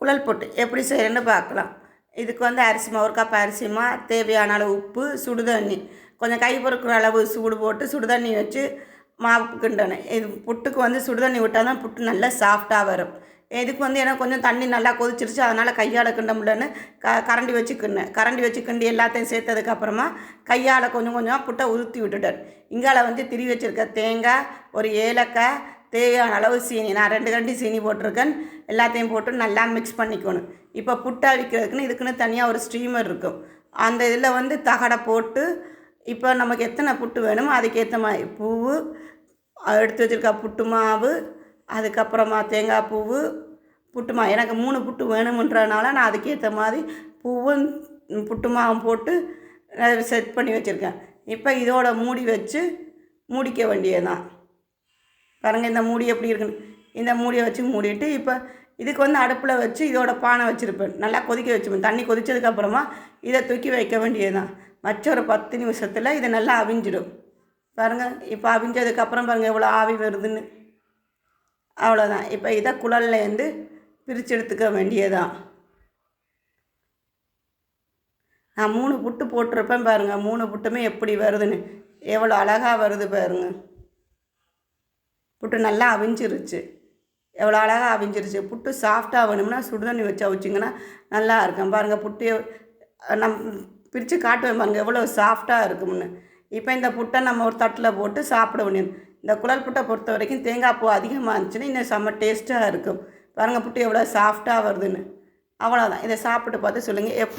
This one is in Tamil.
குழல் போட்டு எப்படி செய்கிறேன்னு பார்க்கலாம். இதுக்கு வந்து அரிசிமா ஒரு கப் அரிசிமா தேவையான அளவு உப்பு சுடுதண்ணி. கொஞ்சம் கை பொறுக்கிற அளவு சூடு போட்டு சுடுதண்ணி வச்சு மாவு கிண்டணும். இது புட்டுக்கு வந்து சுடுதண்ணி விட்டால் தான் புட்டு நல்லா சாஃப்டாக வரும். இதுக்கு வந்து எனக்கு கொஞ்சம் தண்ணி நல்லா கொதிச்சிருச்சு அதனால் கையால் கிண்ட முடியலன்னு க கரண்டி வச்சு கிண்ணேன் கரண்டி வச்சு கிண்டி எல்லாத்தையும் சேர்த்ததுக்கப்புறமா கையால் கொஞ்சம் கொஞ்சமாக புட்டை உருத்தி விட்டுட்டேன். இங்கால வந்து திரி வச்சுருக்க தேங்காய் ஒரு ஏலக்காய் தேவையான அளவு சீனி. நான் ரெண்டு கண்டி சீனி போட்டிருக்கேன். எல்லாத்தையும் போட்டு நல்லா மிக்ஸ் பண்ணிக்கணும். இப்போ புட்டா விற்கிறதுக்குன்னு இதுக்குன்னு தனியாக ஒரு ஸ்டீமர் இருக்கும். அந்த இதில் வந்து தகடை போட்டு இப்போ நமக்கு எத்தனை புட்டு வேணுமோ அதுக்கேற்ற மாதிரி பூவு எடுத்து வச்சுருக்க புட்டு மாவு அதுக்கப்புறமா தேங்காய் பூவு புட்டு மாவு எனக்கு மூணு புட்டு வேணுமன்றனால நான் அதுக்கேற்ற மாதிரி பூவும் புட்டு மாவும் போட்டு செட் பண்ணி வச்சுருக்கேன். இப்போ இதோட மூடி வச்சு மூடிக்க வேண்டியதுதான். பாருங்கள் இந்த மூடி எப்படி இருக்குன்னு. இந்த மூடியை வச்சு மூடிட்டு இப்போ இதுக்கு வந்து அடுப்பில் வச்சு இதோட பானை வச்சுருப்பேன். நல்லா கொதிக்க வச்சுப்பேன். தண்ணி கொதிச்சதுக்கப்புறமா இதை தூக்கி வைக்க வேண்டியதுதான். வச்ச ஒரு பத்து நிமிஷத்தில் இதை நல்லா அவிஞ்சிடும். பாருங்கள் இப்போ அவிஞ்சதுக்கப்புறம் பாருங்கள் எவ்வளோ ஆவி வருதுன்னு. அவ்வளோதான் இப்போ இதை குழல்லேருந்து பிரித்து எடுத்துக்க வேண்டியதான் நான் மூணு புட்டு போட்டிருப்பேன் பாருங்கள் மூணு புட்டுமே எப்படி வருதுன்னு. எவ்வளோ அழகாக வருது பாருங்கள் புட்டு நல்லா அவிஞ்சிருச்சு. எவ்வளோ அழகாக அவிஞ்சிருச்சு. புட்டு சாஃப்டாக வேணும்னா சுடுதண்ணி வச்சு அவிச்சிங்கன்னா நல்லா இருக்கும். பாருங்கள் புட்டு நம் பிரித்து காட்டுவேன் பாருங்கள் எவ்வளோ சாஃப்டாக இருக்கும்னு. இப்போ இந்த புட்டை நம்ம ஒரு தட்டில் போட்டு சாப்பிட வேண்டியது. இந்த குழல் புட்டை பொறுத்த வரைக்கும் தேங்காய் பூ அதிகமாக இருந்துச்சுன்னா இன்னும் செம்ம டேஸ்ட்டாக இருக்கும். பாருங்கள் புட்டு எவ்வளோ சாஃப்டாக வருதுன்னு. அவ்வளோதான் இதை சாப்பிட்டு பார்த்து சொல்லுங்கள் எப்படி